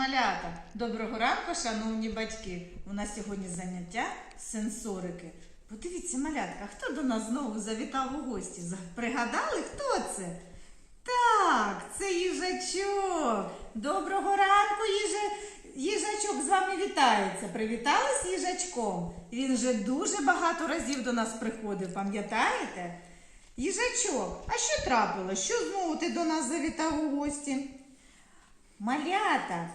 малята! Доброго ранку, шановні батьки! У нас сьогодні заняття сенсорики. Подивіться, малятка, хто до нас знову завітав у гості? Пригадали, хто це? Так, це їжачок. Доброго ранку, їжа... їжачок з вами вітається. Привітали з їжачком? Він вже дуже багато разів до нас приходив, пам'ятаєте? Їжачок, а що трапилось? Що знову ти до нас завітав у гості? Малята,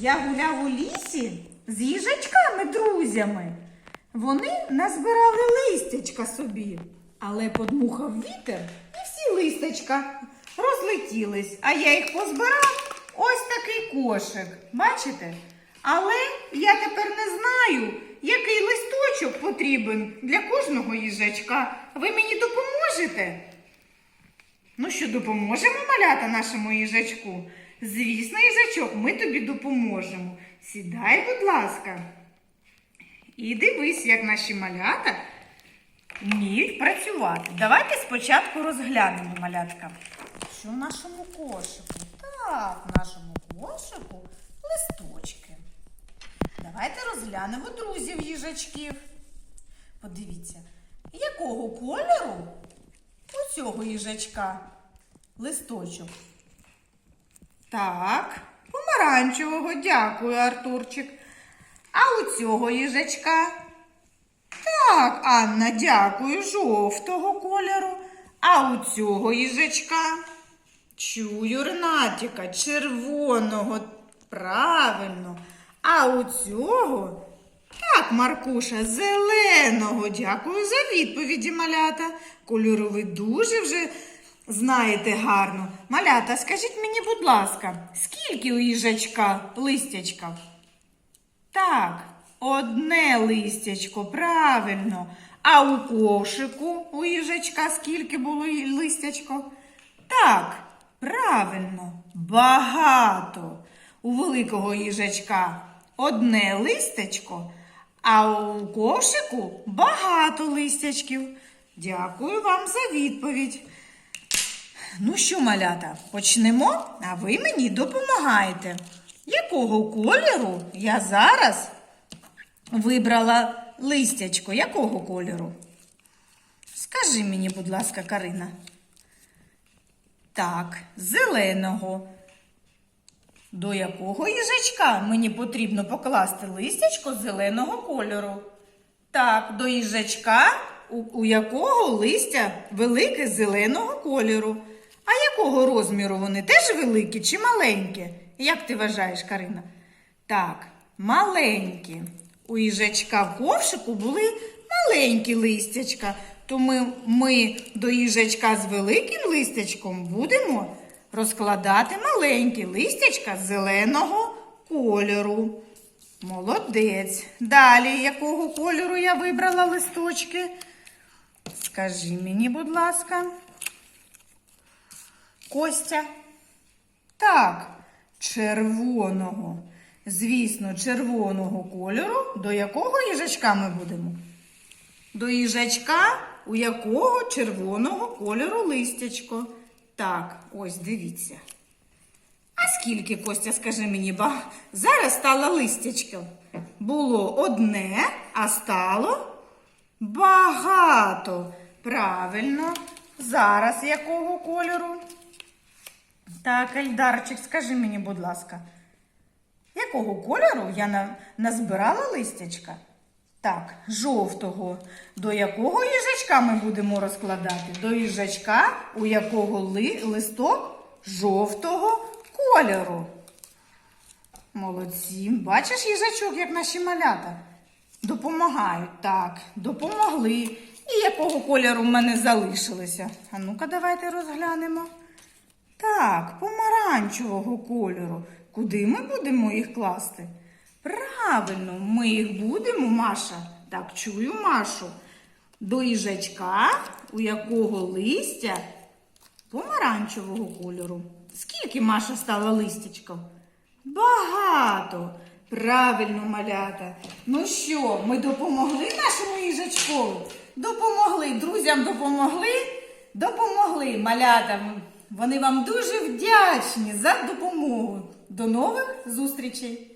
я гуляв у лісі з їжачками, друзями. Вони назбирали листячка собі, але подмухав вітер і всі листячка розлетілись, а я їх позбирав ось такий кошик. Бачите? Але я тепер не знаю, який листочок потрібен для кожного їжачка. Ви мені допоможете? Ну що, допоможемо малята нашому їжачку? Звісно, їжачок, ми тобі допоможемо. Сідай, будь ласка. І дивись, як наші малята вміють працювати. Давайте спочатку розглянемо малятка. Що в нашому кошику? Так, в нашому кошику листочки. Давайте розглянемо друзів їжачків. Подивіться, якого кольору у цього їжачка листочок. Так, помаранчевого, дякую, Артурчик. А у цього їжачка? Так, Анна, дякую, жовтого кольору. А у цього їжачка? Чую, Ренатіка, червоного. Правильно. А у цього? Так, Маркуша, зеленого. Дякую за відповіді, малята. Кольору ви дуже вже знаєте гарно. Малята, скажіть мені, будь ласка, скільки у їжачка листячка? Так, одне листячко, правильно. А у кошику у їжачка скільки було листячко? Так, правильно, багато. У великого їжачка одне листячко, а у кошику багато листячків. Дякую вам за відповідь. Ну що, малята, почнемо, а ви мені допомагаєте. Якого кольору я зараз вибрала листячко? Якого кольору? Скажи мені, будь ласка, Карина. Так, зеленого. До якого їжачка мені потрібно покласти листячко зеленого кольору? Так, до їжачка, у, у якого листя велике зеленого кольору. Якого розміру вони теж великі чи маленькі? Як ти вважаєш, Карина? Так, маленькі. У їжачка в ковшику були маленькі листячка. Тому ми до їжачка з великим листячком будемо розкладати маленькі листячка зеленого кольору. Молодець. Далі, якого кольору я вибрала листочки? Скажи мені, будь ласка. Костя. Так, червоного. Звісно, червоного кольору. До якого їжачка ми будемо? До їжачка, у якого червоного кольору листячко. Так, ось дивіться. А скільки, Костя, скажи мені, ба... зараз стало листячко? Було одне, а стало багато. Правильно. Зараз якого кольору? Так, Ельдарчик, скажи мені, будь ласка, якого кольору я назбирала листячка? Так, жовтого. До якого їжачка ми будемо розкладати? До їжачка, у якого ли... листок жовтого кольору. Молодці. Бачиш їжачок, як наші малята? Допомагають. Так, допомогли. І якого кольору в мене залишилося? А ну-ка, давайте розглянемо. Так, помаранчевого кольору. Куди ми будемо їх класти? Правильно, ми їх будемо, Маша. Так, чую Машу. До їжачка, у якого листя помаранчевого кольору. Скільки Маша стала листячком? Багато. Правильно, малята. Ну що, ми допомогли нашому їжачкові? Допомогли. Друзям допомогли? Допомогли малятам. Вони вам дуже вдячні за допомогу. До нових зустрічей!